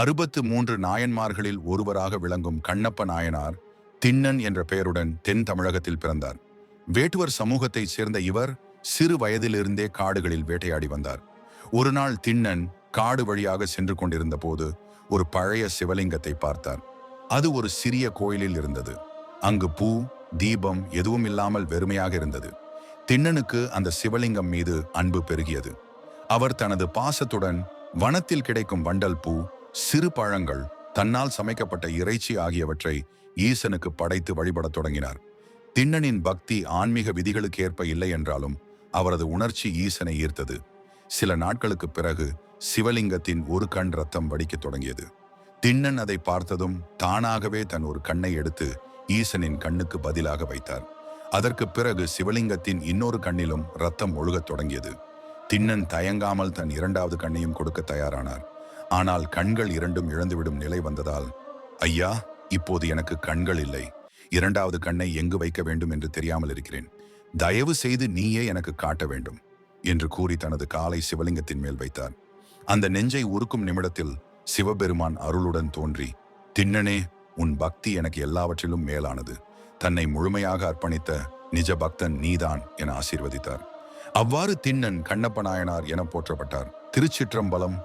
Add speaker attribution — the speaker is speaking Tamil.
Speaker 1: அறுபத்து மூன்று நாயன்மார்களில் ஒருவராக விளங்கும் கண்ணப்ப நாயனார் திண்ணன் என்ற பெயருடன் தென் தமிழகத்தில் பிறந்தார். வேட்டுவர் சமூகத்தைச் சேர்ந்த இவர் சிறு வயதிலிருந்தே காடுகளில் வேட்டையாடி வந்தார். ஒரு நாள் திண்ணன் காடு வழியாக சென்று கொண்டிருந்த போது ஒரு பழைய சிவலிங்கத்தை பார்த்தார். அது ஒரு சிறிய கோயிலில் இருந்தது. அங்கு பூ தீபம் எதுவும் இல்லாமல் வெறுமையாக இருந்தது. திண்ணனுக்கு அந்த சிவலிங்கம் மீது அன்பு பெருகியது. அவர் தனது பாசத்துடன் வனத்தில் கிடைக்கும் வண்டல் பூ சிறு பழங்கள் தன்னால் சமைக்கப்பட்ட இறைச்சி ஆகியவற்றை ஈசனுக்கு படைத்து வழிபடத் தொடங்கினார். திண்ணனின் பக்தி ஆன்மீக விதிகளுக்கேற்ப இல்லை என்றாலும் அவரது உணர்ச்சி ஈசனை ஈர்த்தது. சில நாட்களுக்கு பிறகு சிவலிங்கத்தின் ஒரு கண் ரத்தம் வடிக்கத் தொடங்கியது. திண்ணன் அதை பார்த்ததும் தானாகவே தன் ஒரு கண்ணை எடுத்து ஈசனின் கண்ணுக்கு பதிலாக வைத்தார். அதற்கு பிறகு சிவலிங்கத்தின் இன்னொரு கண்ணிலும் ரத்தம் ஒழுகத் தொடங்கியது. திண்ணன் தயங்காமல் தன் இரண்டாவது கண்ணையும் கொடுக்க தயாரானார். ஆனால் கண்கள் இரண்டும் இழந்துவிடும் நிலை வந்ததால் ஐயா இப்போது எனக்கு கண்கள் இல்லை. இரண்டாவது கண்ணை எங்கு வைக்க வேண்டும் என்று தெரியாமல் இருக்கிறேன். தயவு செய்து நீயே எனக்கு காட்ட வேண்டும் என்று கூறி தனது காலை சிவலிங்கத்தின் மேல் வைத்தார். அந்த நெஞ்சை உருக்கும் நிமிடத்தில் சிவபெருமான் அருளுடன் தோன்றி திண்ணனே உன் பக்தி எனக்கு எல்லாவற்றிலும் மேலானது. தன்னை முழுமையாக அர்ப்பணித்த நிஜ பக்தன் நீதான் என ஆசீர்வதித்தார். அவ்வாறு திண்ணன் கண்ணப்ப நாயனார் என போற்றப்பட்டார். திருச்சிற்றம்பலம்